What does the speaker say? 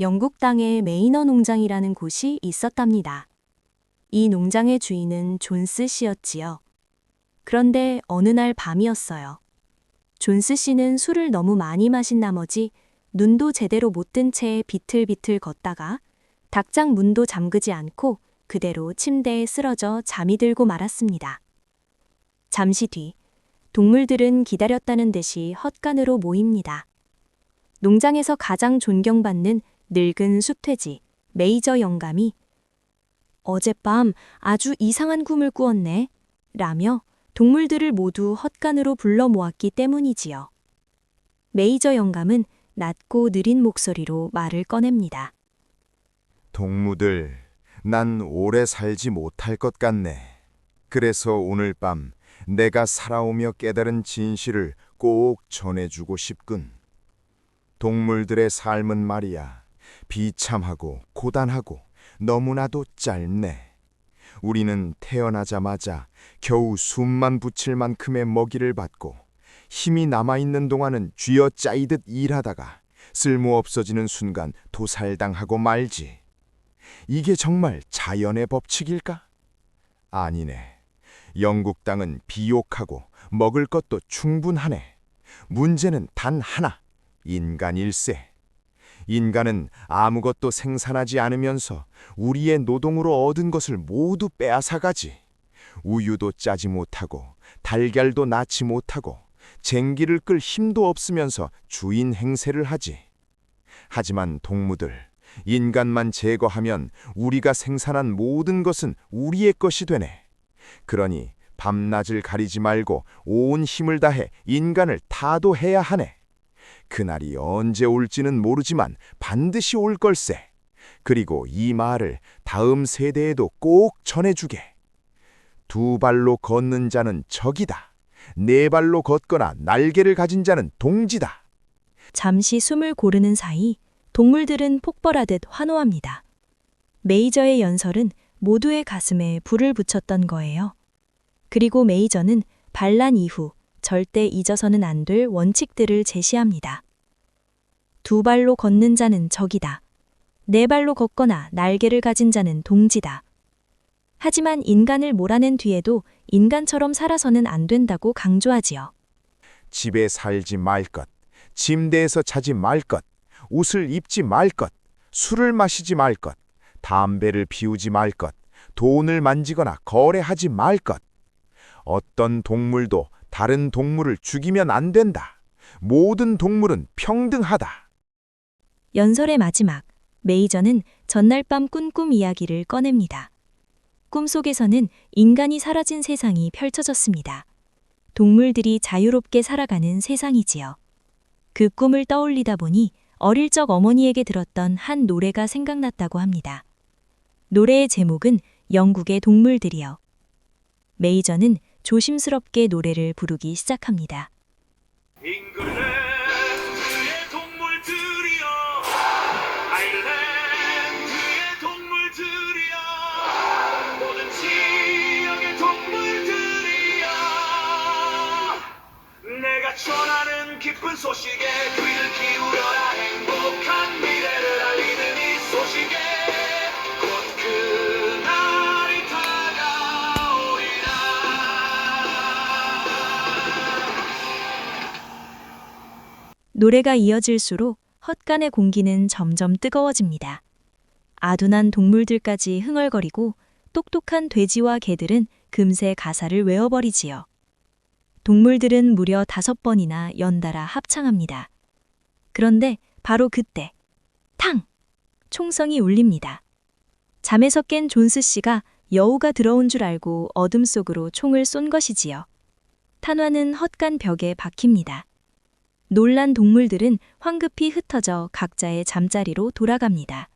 영국 땅에 메이너 농장이라는 곳이 있었답니다. 이 농장의 주인은 존스 씨였지요. 그런데 어느 날 밤이었어요. 존스 씨는 술을 너무 많이 마신 나머지 눈도 제대로 못 뜬 채 비틀비틀 걷다가 닭장 문도 잠그지 않고 그대로 침대에 쓰러져 잠이 들고 말았습니다. 잠시 뒤 동물들은 기다렸다는 듯이 헛간으로 모입니다. 농장에서 가장 존경받는 늙은 숲돼지 메이저 영감이 어젯밤 아주 이상한 꿈을 꾸었네 라며 동물들을 모두 헛간으로 불러 모았기 때문이지요. 메이저 영감은 낮고 느린 목소리로 말을 꺼냅니다. 동무들, 난 오래 살지 못할 것 같네. 그래서 오늘 밤 내가 살아오며 깨달은 진실을 꼭 전해주고 싶군. 동물들의 삶은 말이야. 비참하고 고단하고 너무나도 짧네. 우리는 태어나자마자 겨우 숨만 붙일 만큼의 먹이를 받고 힘이 남아있는 동안은 쥐어 짜이듯 일하다가 쓸모 없어지는 순간 도살당하고 말지. 이게 정말 자연의 법칙일까? 아니네. 영국 땅은 비옥하고 먹을 것도 충분하네. 문제는 단 하나. 인간 일세. 인간은 아무것도 생산하지 않으면서 우리의 노동으로 얻은 것을 모두 빼앗아가지. 우유도 짜지 못하고 달걀도 낳지 못하고 쟁기를 끌 힘도 없으면서 주인 행세를 하지. 하지만 동무들, 인간만 제거하면 우리가 생산한 모든 것은 우리의 것이 되네. 그러니 밤낮을 가리지 말고 온 힘을 다해 인간을 타도해야 하네. 그날이 언제 올지는 모르지만 반드시 올 걸세. 그리고 이 말을 다음 세대에도 꼭 전해주게. 두 발로 걷는 자는 적이다. 네 발로 걷거나 날개를 가진 자는 동지다. 잠시 숨을 고르는 사이 동물들은 폭발하듯 환호합니다. 메이저의 연설은 모두의 가슴에 불을 붙였던 거예요. 그리고 메이저는 반란 이후 절대 잊어서는 안 될 원칙들을 제시합니다. 두 발로 걷는 자는 적이다. 네 발로 걷거나 날개를 가진 자는 동지다. 하지만 인간을 몰아낸 뒤에도 인간처럼 살아서는 안 된다고 강조하지요. 집에 살지 말 것, 침대에서 자지 말 것, 옷을 입지 말 것, 술을 마시지 말 것, 담배를 피우지 말 것, 돈을 만지거나 거래하지 말 것. 어떤 동물도 다른 동물을 죽이면 안 된다. 모든 동물은 평등하다. 연설의 마지막, 메이저는 전날 밤 꾼 꿈 이야기를 꺼냅니다. 꿈속에서는 인간이 사라진 세상이 펼쳐졌습니다. 동물들이 자유롭게 살아가는 세상이지요. 그 꿈을 떠올리다 보니 어릴 적 어머니에게 들었던 한 노래가 생각났다고 합니다. 노래의 제목은 영국의 동물들이요. 메이저는 조심스럽게 노래를 부르기 시작합니다. 잉글랜드의 동물들이여. 아일랜드의 동물들이여. 모든 지역의 동물들이여. 내가 전하는 기쁜 소식에 귀를 기울여라 행 노래가 이어질수록 헛간의 공기는 점점 뜨거워집니다. 아둔한 동물들까지 흥얼거리고 똑똑한 돼지와 개들은 금세 가사를 외워버리지요. 동물들은 무려 다섯 번이나 연달아 합창합니다. 그런데 바로 그때 탕! 총성이 울립니다. 잠에서 깬 존스 씨가 여우가 들어온 줄 알고 어둠 속으로 총을 쏜 것이지요. 탄환은 헛간 벽에 박힙니다. 놀란 동물들은 황급히 흩어져 각자의 잠자리로 돌아갑니다.